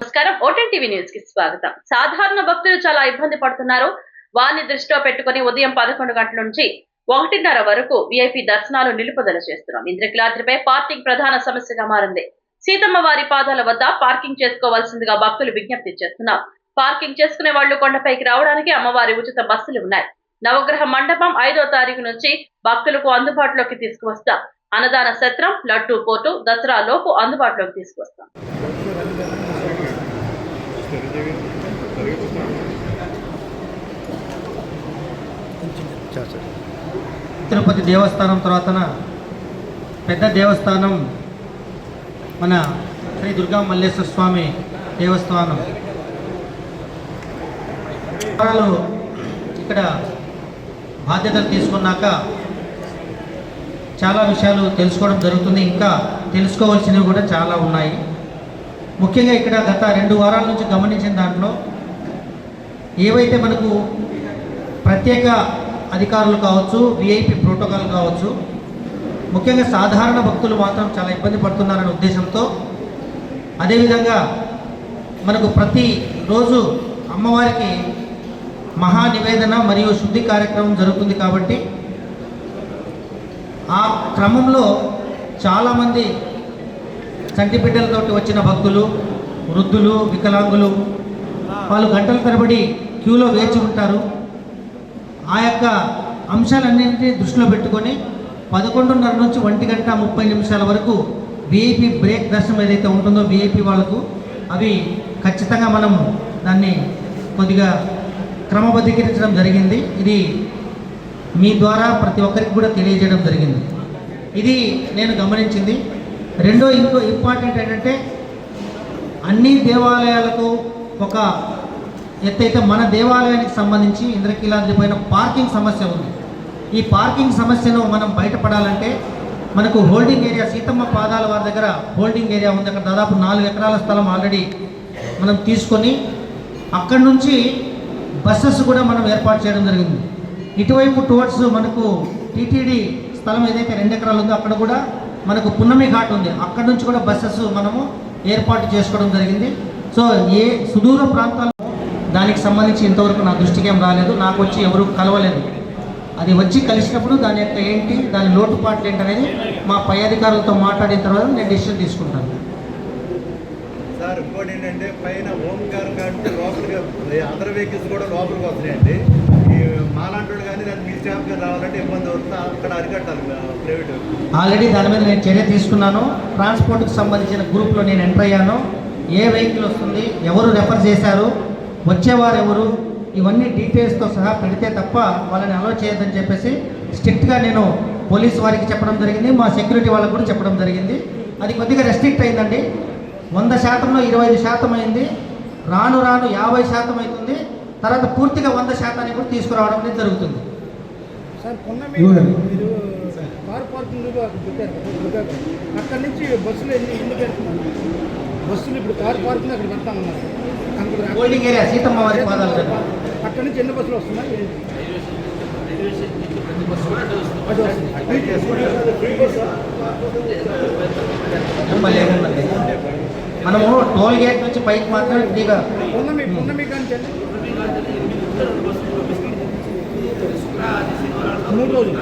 నమస్కారం. ఓటెన్ టీవీ న్యూస్కి స్వాగతం. సాధారణ భక్తులు చాలా ఇబ్బంది పడుతున్నారు. వారిని దృష్టిలో పెట్టుకుని ఉదయం పదకొండు గంటల నుంచి ఒకటిన్నర వరకు విఐపి దర్శనాలు నిలుపుదల చేస్తున్నాం. ఇంద్రకీలాద్రిపై పార్కింగ్ ప్రధాన సమస్యగా మారింది. సీతమ్మ వారి పాదాల వద్ద పార్కింగ్ చేసుకోవాల్సిందిగా భక్తులు విజ్ఞప్తి చేస్తున్నారు పార్కింగ్ చేసుకునే వాళ్ళు కొండపైకి రావడానికి అమ్మవారి ఉచిత బస్సులు ఉన్నాయి. నవగ్రహ మండపం ఐదో తారీఖు నుంచి భక్తులకు అందుబాటులోకి తీసుకువస్తాం. అన్నదాన సత్రం లడ్డూ పోటు దసరా లోపు అందుబాటులోకి తీసుకువస్తాం. తిరుపతి దేవస్థానం తర్వాతన పెద్ద దేవస్థానం మన శ్రీ దుర్గా మల్లేశ్వర స్వామి దేవస్థానం. ఇక్కడ బాధ్యతలు తీసుకున్నాక చాలా విషయాలు తెలుసుకోవడం జరుగుతుంది. ఇంకా తెలుసుకోవాల్సినవి కూడా చాలా ఉన్నాయి. ముఖ్యంగా ఇక్కడ గత రెండు వారాల నుంచి గమనించిన దాంట్లో ఏవైతే మనకు ప్రత్యేక అధికారులు కావచ్చు విఐపి ప్రోటోకాల్ కావచ్చు ముఖ్యంగా సాధారణ భక్తులు మాత్రం చాలా ఇబ్బంది పడుతున్నారనే ఉద్దేశంతో అదేవిధంగా మనకు ప్రతి రోజు అమ్మవారికి మహా నివేదన మరియు శుద్ధి కార్యక్రమం జరుగుతుంది కాబట్టి ఆ క్రమంలో చాలామంది కంటిబిడ్డలతోటి వచ్చిన భక్తులు వృద్ధులు వికలాంగులు వాళ్ళు గంటల తరబడి క్యూలో వేచి ఉంటారు. ఆ యొక్క అంశాలన్నింటినీ దృష్టిలో పెట్టుకొని పదకొండున్నర నుంచి ఒంటి గంట ముప్పై నిమిషాల వరకు విఐపి బ్రేక్ దర్శనం ఏదైతే ఉంటుందో విఐపి వాళ్ళకు అవి ఖచ్చితంగా మనం దాన్ని కొద్దిగా క్రమబద్ధీకరించడం జరిగింది. ఇది మీ ద్వారా ప్రతి ఒక్కరికి కూడా తెలియజేయడం జరిగింది. ఇది నేను గమనించింది. రెండో ఇంకో ఇంపార్టెంట్ ఏంటంటే అన్ని దేవాలయాలకు ఒక ఎత్తైతే మన దేవాలయానికి సంబంధించి ఇంద్రకీలాద్రి పైన పార్కింగ్ సమస్య ఉంది. ఈ పార్కింగ్ సమస్యను మనం బయటపడాలంటే మనకు హోల్డింగ్ ఏరియా సీతమ్మ పాదాల వారి దగ్గర హోల్డింగ్ ఏరియా ఉంది. అక్కడ దాదాపు నాలుగు ఎకరాల స్థలం ఆల్రెడీ మనం తీసుకొని అక్కడి నుంచి బస్సెస్ కూడా మనం ఏర్పాటు చేయడం జరిగింది. ఇటువైపు టువర్డ్స్ మనకు టీటీడీ స్థలం ఏదైతే రెండు ఎకరాలు ఉందో అక్కడ కూడా మనకు పున్నమి ఘాట్ ఉంది. అక్కడ నుంచి కూడా బస్సెస్ మనము ఏర్పాటు చేసుకోవడం జరిగింది. సో ఏ సుదూర ప్రాంతాల్లో దానికి సంబంధించి ఇంతవరకు నా దృష్టికి ఏం రాలేదు. నాకు వచ్చి ఎవరు కలవలేదు. అది వచ్చి కలిసినప్పుడు దాని యొక్క ఏంటి దాని లోటుపాట్లు ఏంటనేది మా పై అధికారులతో మాట్లాడిన తర్వాత నేను డెసిషన్ తీసుకుంటాను. సార్ ఇంకోటి ఏంటంటే పైన ఓంకార్ కాబట్టి లోపలికి అదర్ వెహికల్స్ కూడా లోపలికి వస్తున్నాయండి. మాలాంటి కానీ దాన్ని మీ స్టాఫ్గా రావాలంటే ఇబ్బంది అవుతుంది. అక్కడ అరికట్టాలి ప్రైవేట్ ఆల్రెడీ దాని మీద నేను చర్య తీసుకున్నాను. ట్రాన్స్పోర్ట్కి సంబంధించిన గ్రూప్లో నేను ఎంటర్ అయ్యాను. ఏ వెహికల్ వస్తుంది ఎవరు రెఫర్ చేశారు వచ్చేవారు ఎవరు ఇవన్నీ డీటెయిల్స్తో సహా పెడితే తప్ప వాళ్ళని అలో చేయొద్దని చెప్పేసి స్ట్రిక్ట్గా నేను పోలీస్ వారికి చెప్పడం జరిగింది. మా సెక్యూరిటీ వాళ్ళకు కూడా చెప్పడం జరిగింది. అది కొద్దిగా రెస్ట్రిక్ట్ అయిందండి. వంద శాతంలో ఇరవై ఐదు శాతం అయింది. రాను రాను యాభై శాతం అవుతుంది. తర్వాత పూర్తిగా వంద శాతానికి కూడా తీసుకురావడం అనేది జరుగుతుంది. సార్ కొన్న. మీరు కార్ పార్కింగ్. అక్కడి నుంచి బస్సులు ఎన్ని ఎన్ని పెడుతున్నారు? బస్సులు ఇప్పుడు కార్ పార్కింగ్ అక్కడ అనుకుంటారు అక్కడ- హోల్డింగ్ ఏరియా సీతమ్మ వారి పాదాల దగ్గర. అక్కడి నుంచి ఎన్ని బస్సులు వస్తున్నాయి? మనము టోల్ గేట్ నుంచి పైకి మాత్రం ఫ్రీగా పున్నమి పున్నమి కానీ మూడు రోజులు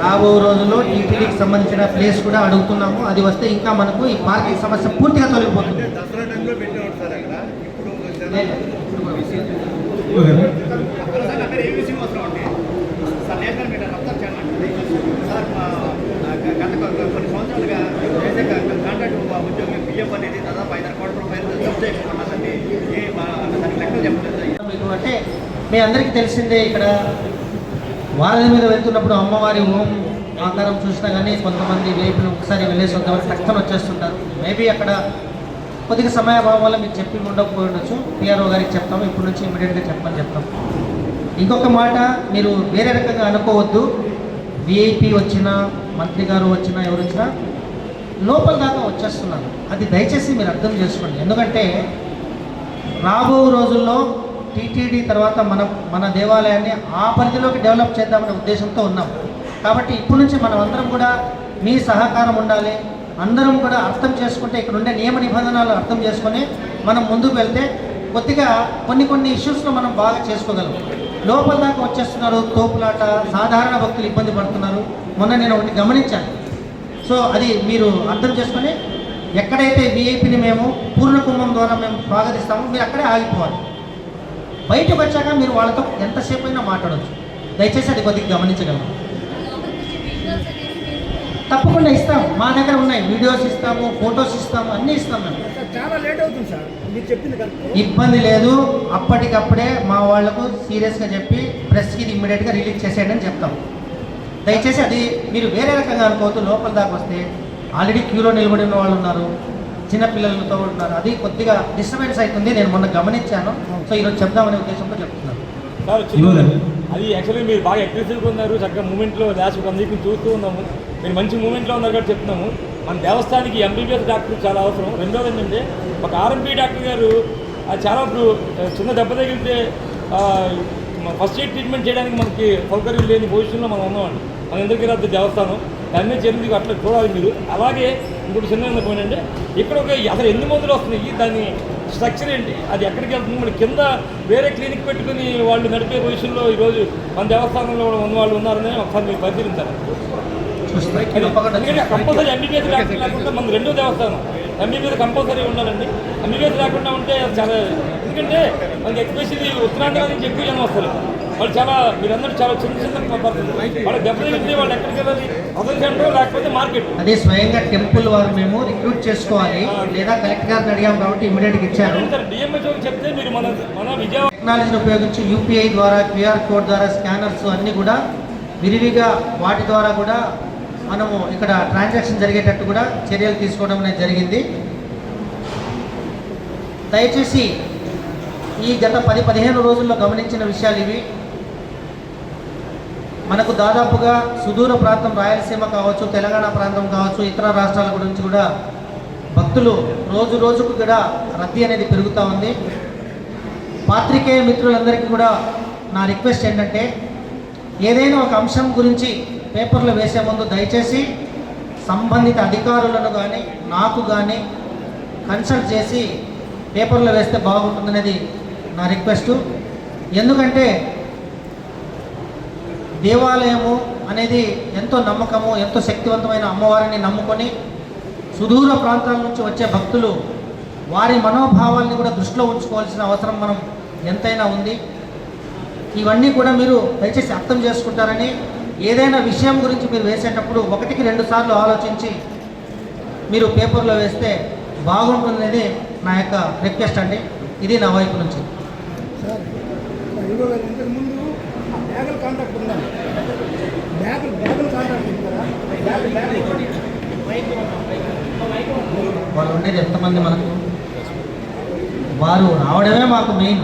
రాబో రోజుల్లో టీటీడీకి సంబంధించిన ప్లేస్ కూడా అడుగుతున్నాము. అది వస్తే ఇంకా మనకు ఈ పార్కింగ్ సమస్య పూర్తిగా తొలగిపోతుంది. దసరా టైంలో పెట్టేవాడు సార్ అక్కడ. ఇప్పుడు విషయం సార్ సార్ మా కొన్ని సంవత్సరాలుగా ఉద్యోగం అనేది దాదాపు మా లెక్కలు అంటే మీ అందరికీ తెలిసిందే ఇక్కడ వారధి మీద వెళ్తున్నప్పుడు అమ్మవారి ఓం ఆకారం చూసినా కానీ కొంతమంది వేపులు ఒకసారి వెళ్ళేసి వద్దామని కష్టం వచ్చేస్తుంటారు. మేబీ అక్కడ కొద్దిగా సమయాభావం వల్ల మీకు చెప్పి ఉండకపోయి ఉండొచ్చు. పిఆర్ఓ గారికి చెప్తాము. ఇప్పటి నుంచి ఇమీడియట్గా చెప్పమని చెప్తాం ఇంకొక మాట మీరు వేరే రకంగా అనుకోవద్దు. విఐపి వచ్చినా మంత్రి గారు వచ్చినా ఎవరు వచ్చినా లోపల దాకా వచ్చేస్తున్నారు. అది దయచేసి మీరు అర్థం చేసుకోండి. ఎందుకంటే రాబో రోజుల్లో టీటీడీ తర్వాత మన మన దేవాలయాన్ని ఆ పరిధిలోకి డెవలప్ చేద్దామనే ఉద్దేశంతో ఉన్నాం. కాబట్టి ఇప్పటి నుంచి మనం అందరం కూడా మీ సహకారం ఉండాలి. అందరం కూడా అర్థం చేసుకుంటే ఇక్కడ ఉండే నియమ నిబంధనలు అర్థం చేసుకొని మనం ముందుకు వెళ్తే కొద్దిగా కొన్ని కొన్ని ఇష్యూస్లో మనం బాగా చేసుకోగలం. లోపల దాకా వచ్చేస్తున్నారు తోపులాట సాధారణ భక్తులు ఇబ్బంది పడుతున్నారు. మొన్న నేను ఒకటి గమనించాను. సో అది మీరు అర్థం చేసుకొని ఎక్కడైతే విఐపిని మేము పూర్ణ కుంభం ద్వారా మేము స్వాగతిస్తామో మీరు అక్కడే ఆగిపోవాలి. బయటకు వచ్చాక మీరు వాళ్ళతో ఎంతసేపు అయినా మాట్లాడవచ్చు దయచేసి అది కొద్దిగా గమనించగలరు. తప్పకుండా ఇస్తాం. మా దగ్గర ఉన్నాయి. వీడియోస్ ఇస్తాము ఫొటోస్ ఇస్తాము అన్నీ ఇస్తాం మేము. సార్ చాలా లేట్ అవుతుంది సార్. మీరు చెప్పింది కరెక్ట్. ఇబ్బంది లేదు. అప్పటికప్పుడే మా వాళ్ళకు సీరియస్గా చెప్పి ప్రెస్కి ఇది ఇమ్మీడియట్గా రిలీజ్ చేసేయండి అని చెప్తాం. దయచేసి అది మీరు వేరే రకంగా అనుకోవద్దు. లోపల దాకా వస్తే ఆల్రెడీ క్యూలో నిలబడి ఉన్న వాళ్ళు ఉన్నారు. చిన్న పిల్లలతో ఉన్నారు. అది కొద్దిగా డిస్టర్బెన్స్ అవుతుంది. నేను మొన్న గమనించాను. సో ఈరోజు చెప్దామనే ఉద్దేశంతో చెప్తున్నాను. అది యాక్చువల్లీ మీరు బాగా అగ్రెసివ్గా ఉన్నారు చక్కగా మూమెంట్లో లాస్ట్ ఒక అందరికీ చూస్తూ ఉన్నాము. మీరు మంచి మూమెంట్లో ఉన్నారు కాబట్టి చెప్తున్నాము. మన దేవస్థానికి ఎంబీబీఎస్ డాక్టర్ చాలా అవసరం. రెండోది ఏంటంటే ఒక ఆర్ఎంపీ డాక్టర్ గారు చాలా ఇప్పుడు చిన్న దెబ్బ తగిలితే ఫస్ట్ ఎయిడ్ ట్రీట్మెంట్ చేయడానికి మనకి సౌకర్యం లేని పొజిషన్లో మనం ఉన్నామండి. మన ఎందుకు రాదు దేవస్థానం. దాని మీద అట్లా చూడాలి మీరు. అలాగే ఇంకోటి చిన్న ఏంటంటే ఇక్కడ ఒక అసలు ఎన్ని మందులు వస్తున్నాయి? దాన్ని స్ట్రక్చర్ ఏంటి? అది ఎక్కడికి వెళ్తుంది? మరి కింద వేరే క్లినిక్ పెట్టుకుని వాళ్ళు నడిపే పొజిషన్లో ఈరోజు మన దేవస్థానంలో ఉన్న వాళ్ళు ఉన్నారని ఒకసారి మీరు పరిశీలించాలి. ఎందుకంటే కంపల్సరీ ఎంబీబీఎస్ లేకుండా మన రెండో దేవస్థానం. ఎంబీబీఎస్ కంపల్సరీ ఉండాలండి. ఎంబీబీఎస్ లేకుండా ఉంటే అది చాలా ఎందుకంటే మనకి ఎక్స్పెషల్లీ ఉత్తరాంధ్ర నుంచి ఎక్కువ జనం వస్తారు వాళ్ళు చాలా మీరందరూ చాలా చిన్న చిన్న పడుతుంది వాళ్ళు దెబ్బతింటే వాళ్ళు ఎక్కడికి వెళ్ళాలి? సెంటర్ లేకపోతే మార్కెట్. అదే స్వయంగా టెంపుల్ వారు మేము రిక్రూట్ చేసుకోవాలి. లేదా కలెక్టర్ గారిని అడిగాం కాబట్టి ఇమీడియట్గా ఇచ్చారు. సార్ డిఎంహెచ్ఓ చెప్తే మీరు మన మన విజయవాడ టెక్నాలజీని ఉపయోగించి యూపీఐ ద్వారా క్యూఆర్ కోడ్ ద్వారా స్కానర్స్ అన్నీ కూడా విరివిగా వాటి ద్వారా కూడా మనము ఇక్కడ ట్రాన్సాక్షన్ జరిగేటట్టు కూడా చర్యలు తీసుకోవడం అనేది జరిగింది. దయచేసి ఈ గత పది పదిహేను రోజుల్లో గమనించిన విషయాలు ఇవి. మనకు దాదాపుగా సుదూర ప్రాంతం రాయలసీమ కావచ్చు తెలంగాణ ప్రాంతం కావచ్చు ఇతర రాష్ట్రాల గురించి కూడా భక్తులు రోజు రోజుకు కూడా రద్దీ అనేది పెరుగుతూ ఉంది. పాత్రికేయ మిత్రులందరికీ కూడా నా రిక్వెస్ట్ ఏంటంటే ఏదైనా ఒక అంశం గురించి పేపర్లో వేసే ముందు దయచేసి సంబంధిత అధికారులను కానీ నాకు కానీ కన్సల్ట్ చేసి పేపర్లో వేస్తే బాగుంటుందనేది నా రిక్వెస్ట్. ఎందుకంటే దేవాలయము అనేది ఎంతో నమ్మకము ఎంతో శక్తివంతమైన అమ్మవారిని నమ్ముకొని సుదూర ప్రాంతాల నుంచి వచ్చే భక్తులు వారి మనోభావాల్ని కూడా దృష్టిలో ఉంచుకోవాల్సిన అవసరం మనం ఎంతైనా ఉంది. ఇవన్నీ కూడా మీరు దయచేసి అర్థం చేసుకుంటారని ఏదైనా విషయం గురించి మీరు వేసేటప్పుడు ఒకటికి రెండు సార్లు ఆలోచించి మీరు పేపర్లో వేస్తే బాగుంటుందనేది నా యొక్క రిక్వెస్ట్ అండి. ఇది నా వైపు నుంచి. వాళ్ళు ఉండేది ఎంతమంది మనకు? వారు రావడమే మాకు మెయిన్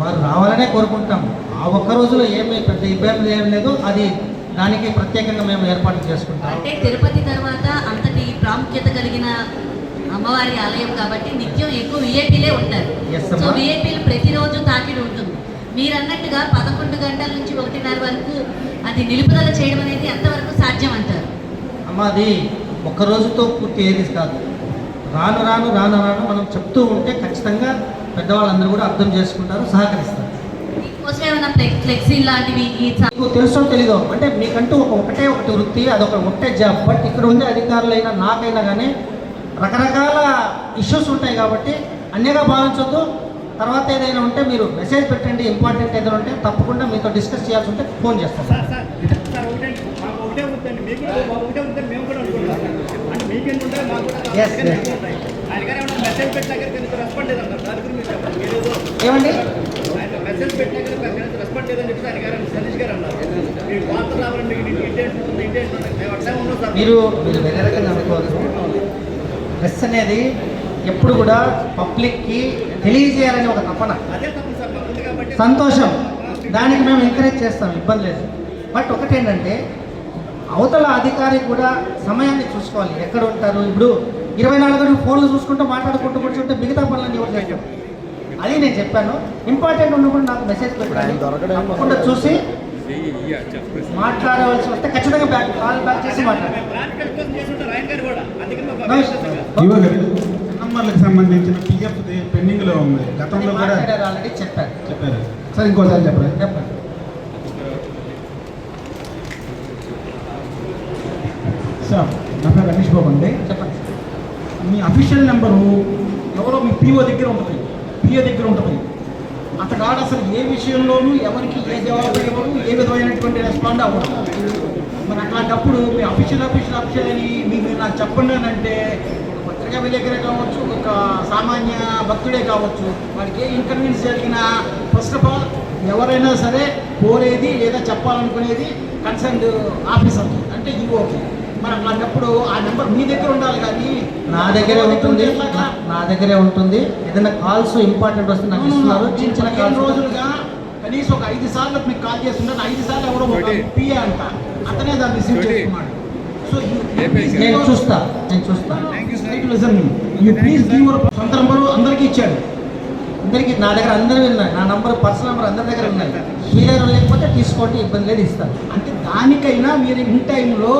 వారు రావాలనే కోరుకుంటాం. ఆ ఒక్క రోజులో ఏమీ పెద్ద ఇబ్బంది ఏం లేదు. అది దానికి ప్రత్యేకంగా మేము ఏర్పాటు చేసుకుంటాం. అంటే తిరుపతి తర్వాత అంతటి ప్రాముఖ్యత కలిగిన అమ్మవారి ఆలయం కాబట్టి నిత్యం ఎక్కువ విఐపీలే ఉంటారు. సో. విఐపీలు ప్రతిరోజు తాకిడి ఉంటుంది. మీరు అన్నట్టుగా పదకొండు గంటల నుంచి ఒకటిన్నర వరకు అది నిలుపుదల చేయడం అనేది ఎంతవరకు సాధ్యం అంటారు? అమ్మ అది ఒక్క రోజుతో పూర్తి ఏది కాదు. రాను రాను రాను రాను మనం చెప్తూ ఉంటే ఖచ్చితంగా పెద్దవాళ్ళందరూ కూడా అర్థం చేసుకుంటారు సహకరిస్తారు. మీకు తెలుసో తెలీదో? అంటే మీకంటూ ఒక ఒకటే ఒకటి వృత్తి అదొక ఒకటే జాబ్. బట్ ఇక్కడ ఉండే అధికారులైనా నాకైనా కానీ రకరకాల ఇష్యూస్ ఉంటాయి కాబట్టి అన్యగా భావించొద్దు. తర్వాత ఏదైనా ఉంటే మీరు మెసేజ్ పెట్టండి ఇంపార్టెంట్ ఏదైనా ఉంటే తప్పకుండా మీతో డిస్కస్ చేయాల్సి ఉంటే ఫోన్ మీరేదో ఏమండి? మీరు మీరు వేరే రకంగా అనుకోవద్దు ప్రెస్ అనేది ఎప్పుడు కూడా పబ్లిక్కి తెలియజేయాలని ఒక తపన. సంతోషం. దానికి మేము ఎంకరేజ్ చేస్తాం ఇబ్బంది లేదు. బట్ ఒకటేంటంటే అవతల అధికారి కూడా సమయాన్ని చూసుకోవాలి. ఎక్కడ ఉంటారు? ఇప్పుడు ఇరవై నాలుగు గంటలు ఫోన్లు చూసుకుంటూ మాట్లాడుకుంటూ కూర్చుంటే మిగతా పనులన్నీ ఎవరు అది నేను చెప్పాను. ఇంపార్టెంట్ ఉన్నప్పుడు నాకు మెసేజ్ పెట్టాను తప్పకుండా చూసి మాట్లాడవలసి వస్తే ఖచ్చితంగా బ్యాక్ కాల్ బ్యాక్ చేసి మాట్లాడాలి ప్రాక్టికల్ కోసం చేస్తుంటారు ఆయన గారు కూడా అందుకని మాకు No, అభ్యర్థిస్తాం. ఇవ్వ గారు నంబర్లకు సంబంధించిన పిఎఫ్ పెండింగ్లో ఉంది గతంలో కూడా చెప్పారు. చెప్పారు. సార్ ఇంకోసారి చెప్పరా చెప్పండి. సార్ నా పేరు రమేష్ బాబు అండి. చెప్పండి. మీ అఫీషియల్ నెంబరు ఎవరో మీ పిఓ దగ్గర ఉంటుంది. పిఓ దగ్గర ఉంటుంది. అతగాడు అసలు ఏ విషయంలోనూ ఎవరికి ఏ జవాబు ఇవ్వడు ఏ విధమైనటువంటి రెస్పాండ్ అవ్వడు. మరి అట్లాంటప్పుడు మీ అఫీషియల్ అఫీషియల్ అఫీషియల్ అని మీకు నాకు చెప్పండి అని అంటే విలేకరే కావచ్చు ఒక సామాన్య భక్తుడే కావచ్చు వాడికి ఏ ఇన్కన్వీనియన్స్ జరిగినా ఫస్ట్ ఆఫ్ ఆల్ ఎవరైనా సరే కోరేది లేదా చెప్పాలనుకునేది కన్సర్న్ ఆఫీసర్ అంటే ఈఓకి మరి అట్లాంటప్పుడు ఆ నెంబర్ మీ దగ్గర ఉండాలి కానీ నా దగ్గరే ఉంటుంది? నా- దగ్గరే ఉంటుంది. ఏదైనా కాల్స్ ఇంపార్టెంట్ వస్తే నాకు ఇస్తున్నారు. చిన్న చిన్న రోజులుగా కనీసం ఒక ఐదు సార్లు మీకు కాల్ చేస్తుంటారు ఐదు సార్లు ఎవరో పిఏ అంట. అతనే దాన్ని రిసీవ్ చేసుకున్నాడు. నేను చూస్తా నేను చూస్తా. Listen you please give your సొంత నంబరు అందరికీ ఇచ్చాడు. అందరికి నా దగ్గర అందరూ ఉన్నాయి. నా నంబర్ పర్సనల్ నంబర్ అందరి దగ్గర ఉన్నాయి. మీ దగ్గర లేకపోతే తీసుకోండి ఇబ్బంది లేదు ఇస్తాను. అంటే దానికైనా మీరు ఇన్ టైంలో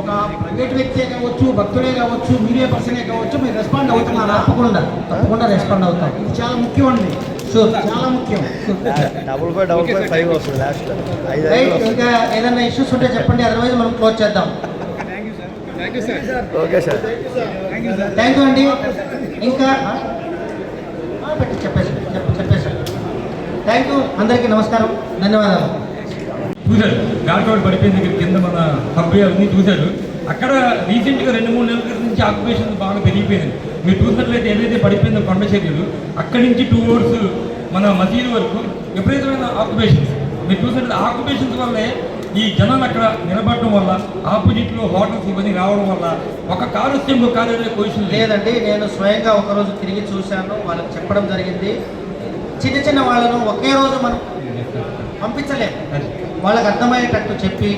ఒక ప్రైవేట్ వ్యక్తే కావచ్చు భక్తుడే కావచ్చు మీడియా పర్సనే కావచ్చు మీరు రెస్పాండ్ అవుతున్నారా తప్పకుండా తప్పకుండా రెస్పాండ్ అవుతాం. ఇది చాలా ముఖ్యం అండి. షూర్ చాలా ముఖ్యం. Double five double five five వస్తుంది లాస్ట్ ఐదు ఐదు రైట్ వస్తుంది. ఇంకా ఏదైనా ఇష్యూస్ ఉంటే చెప్పండి అదర్వైజ్ మనం క్లోజ్ చేద్దాం. ఓకే సార్ థ్యాంక్ యూ అండి ఇంకా? చెప్పేసి చెప్ప చెప్పేసి. థ్యాంక్ యూ అందరికీ నమస్కారం. ధన్యవాదాలు. చూశారు. గాలికోట పడిపోయింది ఇక్కడ కింద మన హబ్బే అవన్నీ చూశారు. అక్కడ రీసెంట్గా రెండు మూడు నెలల క్రితం నుంచి ఆక్యుపేషన్ బాగా పెరిగిపోయింది. మీరు చూసినట్లయితే ఏదైతే పడిపోయిందో కొండ చర్యలు అక్కడి నుంచి టూ అవర్స్ మన మసీదు వరకు విపరీతమైన ఆక్యుపేషన్స్. మీరు చూసినట్లయితే ఆక్యుపేషన్స్ వల్లే ఈ జనాలు అక్కడ నిలబడడం వల్ల ఆపోజిట్లో హోటల్స్ ఇవన్నీ రావడం వల్ల ఒక కారు వస్తే ఇంకో కారు పొజిషన్ లేదండి నేను స్వయంగా ఒకరోజు తిరిగి చూశాను వాళ్ళకి చెప్పడం జరిగింది. చిన్న చిన్న వాళ్ళను ఒకే రోజు మనం పంపించలేము వాళ్ళకి అర్థమయ్యేటట్టు చెప్పి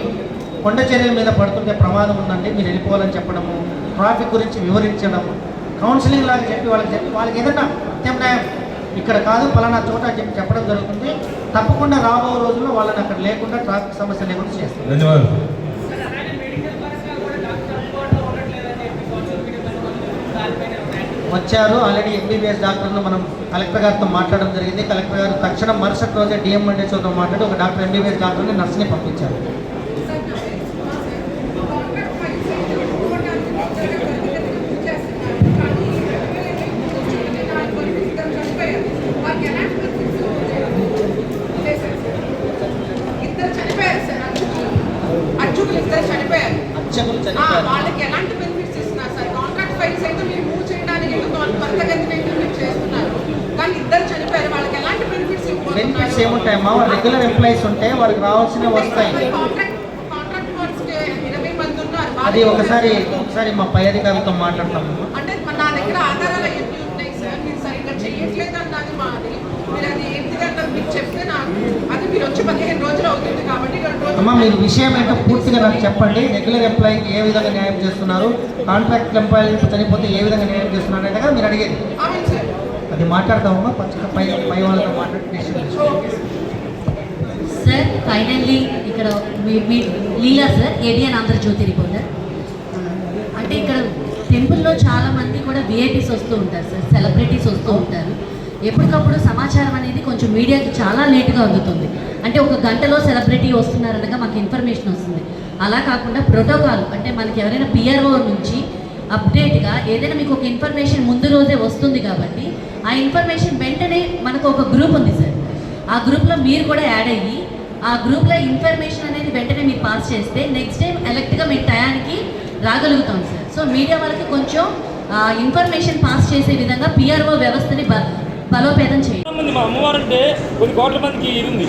కొండ చర్యల మీద పడుతుంటే ప్రమాదం ఉందండి మీరు వెళ్ళిపోవాలని చెప్పడము ట్రాఫిక్ గురించి వివరించడము కౌన్సిలింగ్ లాగా చెప్పి వాళ్ళకి చెప్పి వాళ్ళకి ఏదన్నా ప్రత్యామ్నాయం ఇక్కడ కాదు పలానా చోట అని చెప్పి చెప్పడం జరుగుతుంది. తప్పకుండా రాబో రోజుల్లో వాళ్ళని అక్కడ లేకుండా ట్రాఫిక్ సమస్య లేకుండా చేస్తాం. ధన్యవాదాలు. వచ్చారు. ఆల్రెడీ ఎంబీబీఎస్ డాక్టర్ను మనం కలెక్టర్ గారితో మాట్లాడడం జరిగింది. కలెక్టర్ గారు తక్షణం మరుసటి రోజే డిఎం మండేశ్వరతో మాట్లాడి ఒక డాక్టర్ ఎంబీబీఎస్ డాక్టర్ని నర్స్ని పంపించారు ఇద్దరు చనిపోయారు సార్ అర్జునులు ఇద్దరు చనిపోయారు అర్చకులు ఆ, చనిపోయారు వాళ్ళకి ఎలాంటి బెనిఫిట్స్ ఇస్తున్నారు సార్? కాంట్రాక్ట్ ఫైల్స్ అయితే మీరు మూవ్ చేయడానికి త్వరితగతిన ఇంప్లిమెంట్ చేస్తున్నారు. కానీ ఇద్దరు చనిపోయారు వాళ్ళకి ఎలాంటి బెనిఫిట్స్ బెనిఫిట్స్ ఏముంటాయమ్మా? రెగ్యులర్ ఎంప్లాయీస్ ఉంటే వాళ్ళకి రావాల్సినవి వస్తాయి. అది ఒకసారి ఒకసారి మా పై అధికారులతో మాట్లాడతాము అంటే నా దగ్గర ఆధారాలు అవన్నీ ఉన్నాయి సార్ మీరు సరిగ్గా చెయ్యట్లేదు అన్నది మాది మీరు అది ఏంటి అన్నది మీకు చెప్తే నాకు అది మీరు వచ్చి పదిహేను రోజులు అవుతుంది కాబట్టి రెండు రోజులు అమ్మా మీరు విషయం ఏంటో పూర్తిగా నాకు చెప్పండి. రెగ్యులర్ ఎంప్లాయీకి ఏ విధంగా న్యాయం చేస్తున్నారు? కాంట్రాక్ట్ ఎంప్లాయీ చనిపోతే ఏ విధంగా న్యాయం చేస్తున్నారు అంటే కదా మీరు అడిగేది. అది మాట్లాడతామమ్మా పచ్చ పై పై వాళ్ళతో మాట్లాడి. సార్ ఫైనల్లీ ఇక్కడ మీ లీలా సార్ ఏడియన్ ఆంధ్రజ్యోతి రిపోర్టర్ అంటే ఇక్కడ టెంపుల్లో చాలా మంది కూడా విఐపీస్ వస్తూ ఉంటారు సార్ సెలబ్రిటీస్ వస్తూ ఉంటారు. ఎప్పటికప్పుడు సమాచారం అనేది కొంచెం మీడియాకి చాలా లేట్గా అందుతుంది. అంటే ఒక గంటలో సెలబ్రిటీ వస్తున్నారనగా మాకు ఇన్ఫర్మేషన్ వస్తుంది. అలా కాకుండా ప్రోటోకాల్ అంటే మనకి ఎవరైనా పిఆర్ఓ నుంచి అప్డేట్గా ఏదైనా మీకు ఒక ఇన్ఫర్మేషన్ ముందు రోజే వస్తుంది కాబట్టి ఆ ఇన్ఫర్మేషన్ వెంటనే మనకు ఒక గ్రూప్ ఉంది సార్. ఆ గ్రూప్లో మీరు కూడా యాడ్ అయ్యి ఆ గ్రూప్లో ఇన్ఫర్మేషన్ అనేది వెంటనే మీరు పాస్ చేస్తే నెక్స్ట్ టైం ఎలక్ట్గా మీ టయానికి రాగలుగుతాం సార్. సో మీడియా వాళ్ళకి కొంచెం ఇన్ఫర్మేషన్ పాస్ చేసే విధంగా పిఆర్ఓ వ్యవస్థని బలోపేతం చేయండి. చాలా మంది మా అమ్మవారు అంటే కొన్ని కోట్ల మందికి ఇది ఉంది.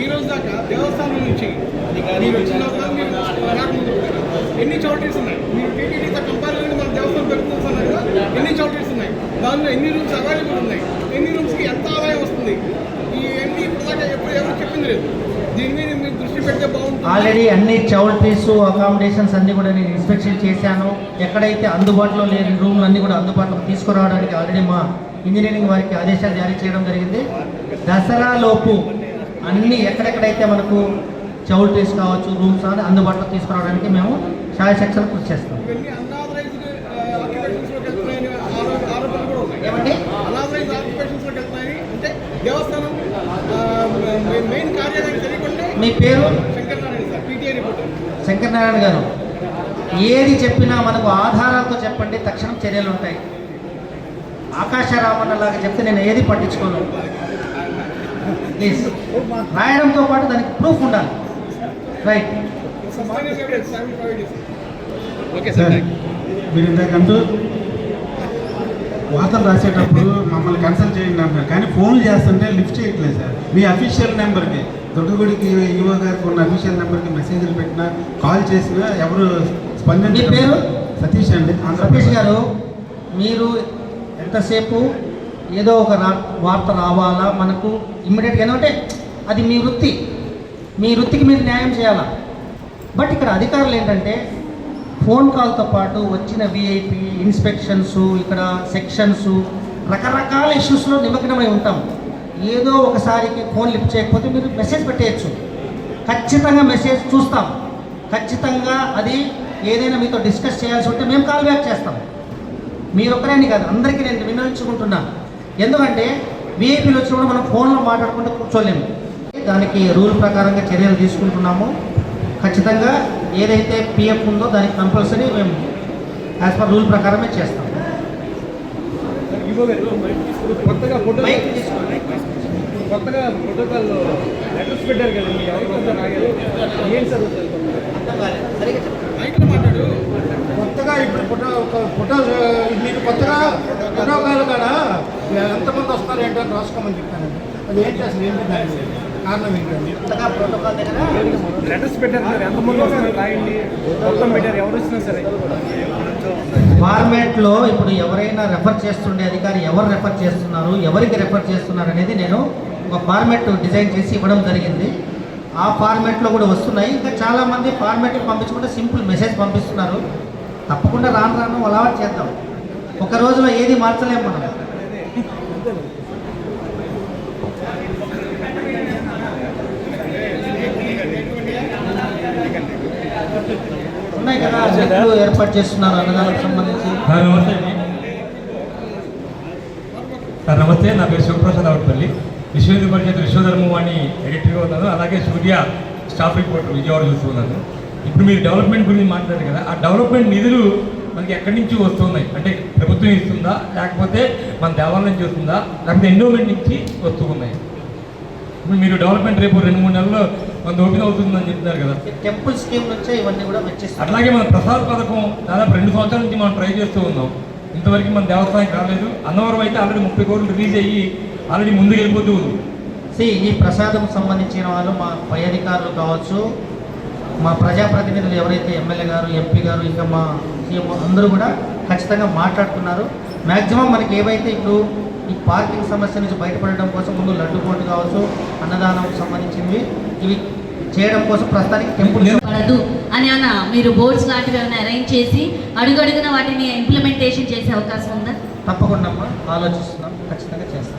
ఈ రోజు దాకా దేవస్థానం నుంచి మీరు వచ్చిన ఎన్ని చౌటరీస్ ఉన్నాయి? మీరు టీటీడీతో కంపేర్ చేయండి మన దేవస్థానం పెరుగుతున్నారు కదా ఎన్ని చౌటరీస్ ఉన్నాయి? దానిలో ఎన్ని రూమ్స్ అవైలబుల్ ఉన్నాయి? ఎన్ని రూమ్స్కి ఎంత ఆదాయం వస్తుంది? ఈ ఎన్ని ఇప్పుడు దాకా ఎప్పుడు ఎవరు చెప్పింది లేదు. ఆల్రెడీ అన్ని చౌల్ట్రీస్ అకామిడేషన్స్ అన్నీ కూడా నేను ఇన్స్పెక్షన్ చేశాను. ఎక్కడైతే అందుబాటులో లేని రూమ్లు అన్నీ కూడా అందుబాటులోకి తీసుకురావడానికి ఆల్రెడీ మా ఇంజనీరింగ్ వారికి ఆదేశాలు జారీ చేయడం జరిగింది. దసరా లోపు అన్ని ఎక్కడెక్కడైతే మనకు చౌల్ట్రీస్ కావచ్చు రూమ్స్ అందుబాటులో తీసుకురావడానికి మేము శాయశక్తులు కృషి చేస్తాం ఇవన్నీ అన్ఆథరైజ్డ్ ఆక్యుపేషన్స్లోకి వెళ్తున్నాయని ఆరో- ఆరోపణలు కూడా ఉన్నాయి ఏమండి అనాథరైజ్ ఆక్యుపేషన్స్లోకి వెళ్తున్నాయని అంటే దేవస్థానం మెయిన్ కార్యాలయం తెలియకుంటే మీ పేరు? శంకరనారాయణ గారు. ఏది చెప్పినా మనకు ఆధారాలతో చెప్పండి తక్షణం చర్యలు ఉంటాయి. ఆకాశరామన్న లాగా చెప్తే నేను ఏది పట్టించుకోను. ప్లీజ్ రాయడంతో పాటు దానికి ప్రూఫ్ ఉండాలి. రైట్ ఓకే సార్ మీరు ఇంతకంటూ వార్తలు రాసేటప్పుడు మమ్మల్ని కన్సల్ట్ చేయండి అంటున్నారు. కానీ ఫోన్లు చేస్తుంటే లిఫ్ట్ చేయట్లేదు సార్. మీ అఫీషియల్ నెంబర్కి దొడ్డుగుడికి ఈవో గారికి ఉన్న అఫీషియల్ నెంబర్కి మెసేజ్లు పెట్టినా కాల్ చేసినా ఎవరు మీ స్పందించారు పేరు? సతీష్ అండి సతీష్ గారు మీరు ఎంతసేపు ఏదో ఒక రా వార్త రావాలా? మనకు ఇమ్మీడియట్గా ఏంటంటే అది మీ వృత్తి. మీ వృత్తికి మీరు న్యాయం చేయాలా? బట్ ఇక్కడ అధికారులు ఏంటంటే ఫోన్ కాల్తో పాటు వచ్చిన విఐపి ఇన్స్పెక్షన్స్ ఇక్కడ సెక్షన్స్ రకరకాల ఇష్యూస్లో నిమగ్నమై ఉంటాం. ఏదో ఒకసారికి ఫోన్ లిఫ్ట్ చేయకపోతే మీరు మెసేజ్ పెట్టేయచ్చు. ఖచ్చితంగా మెసేజ్ చూస్తాం. ఖచ్చితంగా అది ఏదైనా మీతో డిస్కస్ చేయాల్సి ఉంటే మేము కాల్ బ్యాక్ చేస్తాం. మీరొక్కరేని కాదు అందరికీ నేను వినియోగించుకుంటున్నా ఎందుకంటే విఐపీలు వచ్చినప్పుడు మనం ఫోన్లో మాట్లాడుకుంటూ కూర్చోలేము. దానికి రూల్ ప్రకారంగా చర్యలు తీసుకుంటున్నాము. ఖచ్చితంగా ఏదైతే పిఎఫ్ ఉందో దానికి కంపల్సరీ మేము యాజ్ పర్ రూల్ ప్రకారమే చేస్తాం. కొత్తగా ఫోటో. కొత్తగా ప్రోటోకాల్ లెటర్స్ పెట్టారు కదా మీ ఎవరికొంత రాగాలి ఏం సార్ అర్థం కాలేదు. సరిగ్గా చెప్పండి. మైక్లో మాట్లాడు కొత్తగా ఇప్పుడు ఫోటో ఫోటో మీకు కొత్తగా ఫోటోకాల్ కాడ ఎంతమంది వస్తారు ఏంటో రాసుకోమని చెప్తానండి అది ఏంటి అసలు ఏంటి దాని కారణం ఏంటండి కొత్తగా ప్రోటోకాల్ దగ్గర లెటర్స్ పెట్టారు సార్ ఎంతమంది వస్తున్నారు రాయండి. మొత్తం పెట్టారు ఎవరు వచ్చినా సరే. ఫార్మేట్లో ఇప్పుడు ఎవరైనా రెఫర్ చేస్తుండే అధికారి ఎవరు రెఫర్ చేస్తున్నారు? ఎవరికి రెఫర్ చేస్తున్నారు అనేది నేను ఒక ఫార్మెట్ డిజైన్ చేసి ఇవ్వడం జరిగింది. ఆ ఫార్మెట్లో కూడా వస్తున్నాయి. ఇంకా చాలామంది ఫార్మెట్లు పంపించకుండా సింపుల్ మెసేజ్ పంపిస్తున్నారు. తప్పకుండా రాను రాను అలవాటు చేద్దాం. ఒక రోజులో ఏది మార్చలేము మనం. ఉన్నాయి కదా ఏర్పాటు చేస్తున్నారు అన్నదానికి సంబంధించి. సార్ నమస్తే నా పేరు శివప్రసాద్ అవట్పల్లి విశ్వ హిందూ పరిషత్ విశ్వధర్మవాణి ఎడిటర్గా ఉన్నాను. అలాగే సూర్య స్టాఫ్ రిపోర్టర్ విజయవాడ చూస్తున్నాను ఇప్పుడు మీరు డెవలప్మెంట్ గురించి మాట్లాడారు కదా ఆ డెవలప్మెంట్ నిధులు మనకి ఎక్కడి నుంచి వస్తున్నాయి? అంటే ప్రభుత్వం ఇస్తుందా? లేకపోతే మన దేవాలయం నుంచి వస్తుందా లేకపోతే ఎండోమెంట్ నుంచి వస్తూ ఉన్నాయి ఇప్పుడు మీరు డెవలప్మెంట్ రేపు రెండు మూడు నెలల్లో మన ఓపెన్ అవుతుందని చెప్తున్నారు కదా. టెంపుల్ స్కీమ్ నుంచే ఇవన్నీ కూడా అట్లాగే మన ప్రసాద్ పథకం దాదాపు రెండు సంవత్సరాల నుంచి మనం ట్రై చేస్తూ ఉన్నాం. ఇంతవరకు మన దేవస్థానానికి రాలేదు. అన్నవరం అయితే ఆల్రెడీ ముప్పై కోట్లు రిలీజ్ అయ్యి ఆల్రెడీ ముందుకు వెళ్ళిపోతూ ఉంది. సి ఈ ప్రసాదం సంబంధించిన వాళ్ళు మా పై అధికారులు కావచ్చు మా ప్రజాప్రతినిధులు ఎవరైతే ఎమ్మెల్యే గారు ఎంపీ గారు ఇంకా మా సీఎం అందరూ కూడా ఖచ్చితంగా మాట్లాడుతున్నారు. మ్యాక్సిమం మనకి ఏవైతే ఇప్పుడు ఈ పార్కింగ్ సమస్య నుంచి బయటపడడం కోసం ముందు లడ్డు పోటు కావచ్చు అన్నదానం సంబంధించినవి ఇవి చేయడం కోసం ప్రస్తుతానికి టెంపుల్ పడదు అని ఏమైనా మీరు బోర్డ్స్ లాంటివి ఏమైనా అరేంజ్ చేసి అడుగడుగున వాటిని ఇంప్లిమెంటేషన్ చేసే అవకాశం ఉందా? తప్పకుండా అమ్మా. ఆలోచిస్తున్నాం. ఖచ్చితంగా చేస్తాం.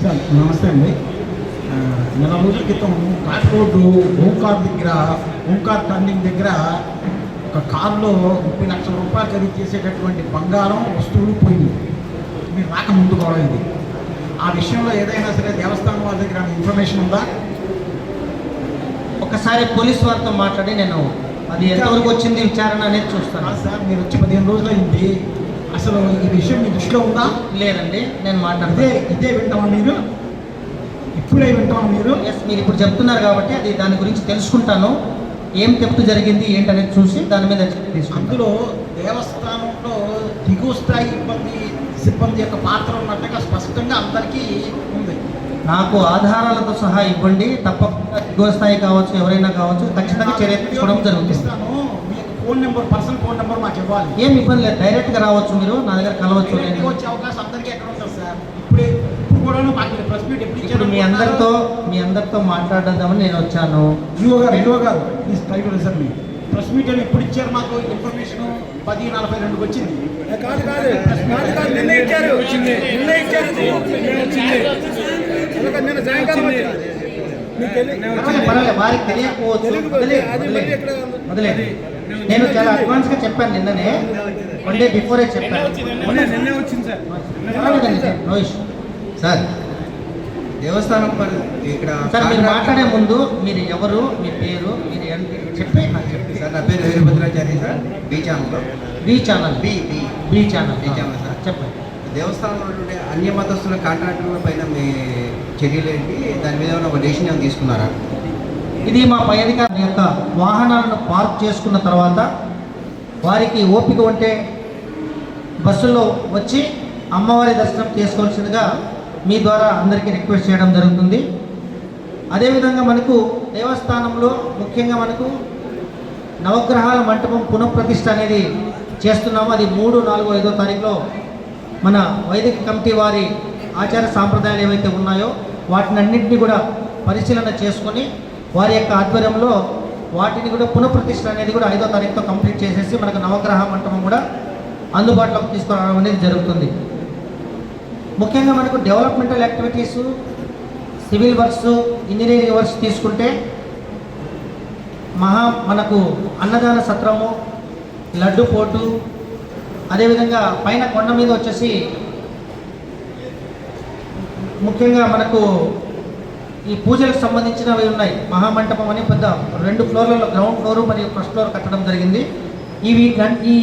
సార్ నమస్తే అండి. నెల రోజుల క్రితం కాట్రోడ్డు ఓంకార్ దగ్గర ఓంకార్ టర్నింగ్ దగ్గర ఒక కారులో ముప్పై లక్షల రూపాయలు ఖరీదు చేసేటటువంటి బంగారం వస్తువులు పోయింది మీరు రాక ముందు ఇది ఆ విషయంలో ఏదైనా సరే దేవస్థానం వాళ్ళ దగ్గర ఇన్ఫర్మేషన్ ఉందా? ఒకసారి పోలీస్ వారితో మాట్లాడి నేను అది ఎంతవరకు వచ్చింది విచారణ అనేది చూస్తాను. సార్ మీరు వచ్చి పదిహేను రోజులు అయింది అసలు ఈ విషయం మీ దృష్టిలో ఉందా? లేదండి నేను మాట్లాడితే ఇదే వింటామా మీరు. ఇప్పుడే వింటామా మీరు. ఎస్ మీరు ఇప్పుడు చెప్తున్నారు కాబట్టి అది దాని గురించి తెలుసుకుంటాను. ఏం తెప్పు జరిగింది ఏంటనేది చూసి దాని మీద తీసుకుంటాను అందులో దేవస్థానంలో దిగువ స్థాయి ఇబ్బంది సిబ్బంది యొక్క పాత్ర ఉన్నట్టుగా స్పష్టంగా అందరికీ ఉంది. నాకు ఆధారాలతో సహా ఇవ్వండి. తప్పకుండా దిగువ స్థాయి కావచ్చు ఎవరైనా కావచ్చు ఖచ్చితంగా చర్య తీసుకోవడం జరుగుతుంది. Phone number personal phone number మాకు ఇవ్వాలి. ఏం ఇబ్బంది లేదు. డైరెక్ట్గా రావచ్చు మీరు. నా దగ్గర కలవచ్చు వచ్చే అవకాశం అందరికీ ఎక్కడ ఉంటుంది సార్? ఇప్పుడే ఇప్పుడు కూడా మాకు ప్రెస్ మీట్ ఎప్పుడు ఇప్పుడు మీ అందరితో మీ అందరితో మాట్లాడదామని నేను వచ్చాను. యువ గారు యువ గారు ప్లీజ్ ట్రై టు లిసన్ మీ ప్రెస్ మీట్ అని ఇప్పుడు ఇచ్చారు మాకు ఇన్ఫర్మేషన్ పది నలభై రెండుకి వచ్చింది. కాదు కాదు. కాదు కాదు నిన్న ఇచ్చారు. ఇచ్చారు. సాయంకాలం. వారికి తెలియకపోవచ్చు. నేను చాలా అడ్వాన్స్గా చెప్పాను నిన్ననే. వన్ డే బిఫోరే చెప్పాను. No issue. సార్. దేవస్థానం ఇక్కడ సార్ మీరు మాట్లాడే ముందు మీరు ఎవరు మీ పేరు మీరు చెప్పి నాకు చెప్పి. సార్ నా పేరు వీరభద్రాచారి సార్ బీ ఛానల్లో B channel B B B channel B channel sir. చెప్పండి. దేవస్థానంలో ఉండే అన్య మతస్థుల కాంట్రాక్టుల పైన మీ చర్యలు ఏంటి? దాని మీద ఒక డెసిషన్ ఏమైనా తీసుకున్నారా? ఇది మా పై అధికారి యొక్క వాహనాలను పార్క్ చేసుకున్న తర్వాత వారికి ఓపిక ఉంటే బస్సులో వచ్చి అమ్మవారి దర్శనం చేసుకోవాల్సిందిగా మీ ద్వారా అందరికీ రిక్వెస్ట్ చేయడం జరుగుతుంది. అదేవిధంగా మనకు దేవస్థానంలో ముఖ్యంగా మనకు నవగ్రహాల మంటపం పునఃప్రతిష్ఠ అనేది చేస్తున్నాము. అది మూడు నాలుగు ఐదో తారీఖులో మన వైదిక కమిటీ వారి ఆచార సాంప్రదాయాలు ఏవైతే ఉన్నాయో వాటిని అన్నింటినీ కూడా పరిశీలన చేసుకొని వారి యొక్క ఆధ్వర్యంలో వాటిని కూడా పునఃప్రతిష్ఠ అనేది కూడా ఐదో తారీఖుతో కంప్లీట్ చేసేసి మనకు నవగ్రహ మంటపం కూడా అందుబాటులోకి తీసుకురావడం అనేది జరుగుతుంది. ముఖ్యంగా మనకు developmental activities civil works engineering works తీసుకుంటే మహా మనకు అన్నదాన సత్రము లడ్డు పోటు అదేవిధంగా పైన కొండ మీద వచ్చేసి ముఖ్యంగా మనకు ఈ పూజలకు సంబంధించినవి ఉన్నాయి. మహామంటపం అని పెద్ద రెండు ఫ్లోర్లలో గ్రౌండ్ ఫ్లోర్ మరియు ఫస్ట్ ఫ్లోర్ కట్టడం జరిగింది. ఇవి ఈ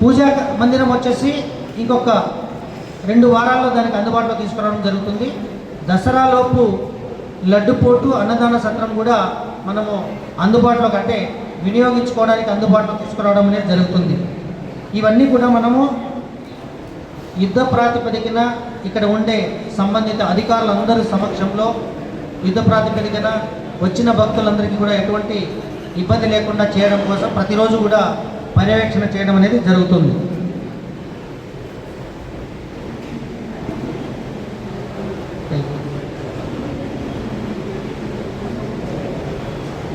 పూజా మందిరం వచ్చేసి ఇంకొక రెండు వారాల్లో దానికి అందుబాటులో తీసుకురావడం జరుగుతుంది. దసరాలోపు లడ్డుపోటు అన్నదాన సత్రం కూడా మనము అందుబాటులోకి అంటే వినియోగించుకోవడానికి అందుబాటులో తీసుకురావడం అనేది జరుగుతుంది. ఇవన్నీ కూడా మనము యుద్ధ ప్రాతిపదికన ఇక్కడ ఉండే సంబంధిత అధికారులందరి సమక్షంలో యుద్ధ ప్రాతిపదికన వచ్చిన భక్తులందరికీ కూడా ఎటువంటి ఇబ్బంది లేకుండా చేయడం కోసం ప్రతిరోజు కూడా పర్యవేక్షణ చేయడం అనేది జరుగుతుంది.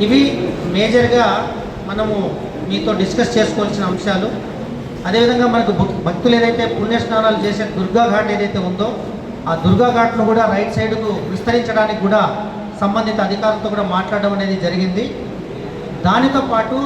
ఇవి మేజర్గా మనము మీతో డిస్కస్ చేసుకోవాల్సిన అంశాలు. అదేవిధంగా మనకు భక్తులు ఏదైతే పుణ్యస్నానాలు చేసే దుర్గా ఘాట్ ఏదైతే ఉందో ఆ దుర్గా ఘాట్ను కూడా రైట్ సైడ్కు విస్తరించడానికి కూడా సంబంధిత అధికారులతో కూడా మాట్లాడడం అనేది జరిగింది. దానితో పాటు